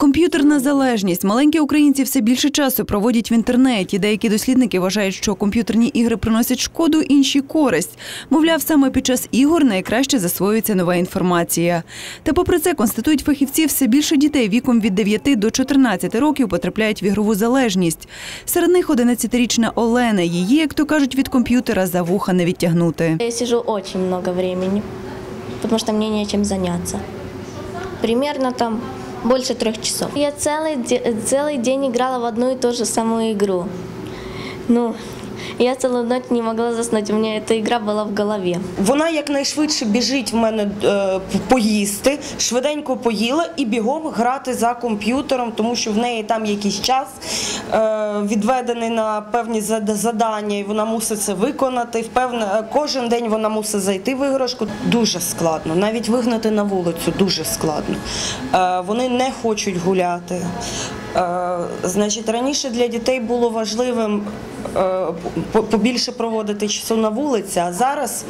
Комп'ютерна залежність. Маленькі українці все більше часу проводять в інтернеті. Деякі дослідники вважають, що комп'ютерні ігри приносять шкоду, інші користь. Мовляв, саме під час ігор найкраще засвоюється нова інформація. Та попри це констатують фахівці, все більше дітей віком від 9 до 14 років потрапляють в ігрову залежність. Серед них 11-річна Олена. Її, як то кажуть, від комп'ютера за вуха не відтягнути. Я сижу очень много времени, потому что мне нечем заняться. Примерно там больше трех часов. Я целый, де- целый день играла в одну и ту же самую игру. Ну, я целую ночь не могла заснуть, у меня эта игра была в голове. Вона якнайшвидше біжить в мене е, поїсти, швиденько поїла і бігом грати за комп'ютером, тому що в неї там якийсь час е, відведений на певні зад- завдання, і вона мусить це виконати. Впевне, кожен день вона мусить зайти в іграшку. Дуже складно. Навіть вигнати на вулицю дуже складно. Е, вони не хочуть гуляти. Е, Значить, раніше для дітей було важливим е, побільше проводити часу на вулиці, а зараз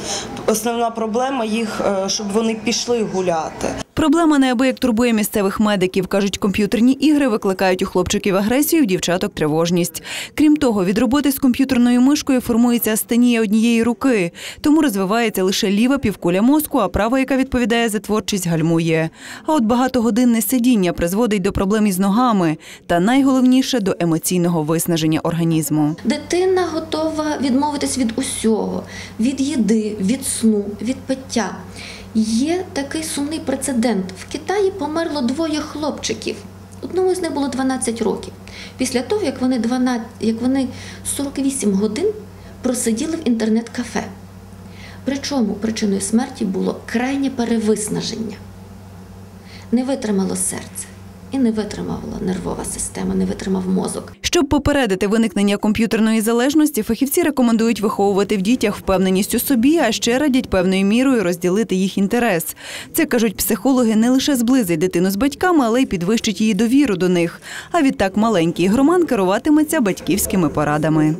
основна проблема їх, е, щоб вони пішли гуляти. Проблема неабияк турбує місцевих медиків. Кажуть, комп'ютерні ігри викликають у хлопчиків агресію, в дівчаток тривожність. Крім того, від роботи з комп'ютерною мишкою формується астенія однієї руки, тому розвивається лише ліва півкуля мозку, а права, яка відповідає за творчість, гальмує. А от багатогодинне сидіння призводить до проблем із ногами та найголовніше до емоційного виснаження організму. Дитина готова відмовитись від усього, від їди, від сну, від пиття. Є такий сумний прецедент. В Китаї померло двоє хлопчиків. Одному з них було 12 років. Після того, як вони, 12, як вони 48 годин просиділи в інтернет-кафе. Причому причиною смерті було крайнє перевиснаження. Не витримало серце і не витримала нервова система, не витримав мозок. Щоб попередити виникнення комп'ютерної залежності, фахівці рекомендують виховувати в дітях впевненість у собі, а ще радять певною мірою розділити їх інтерес. Це кажуть психологи, не лише зблизить дитину з батьками, але й підвищить її довіру до них. А відтак маленький громан керуватиметься батьківськими порадами.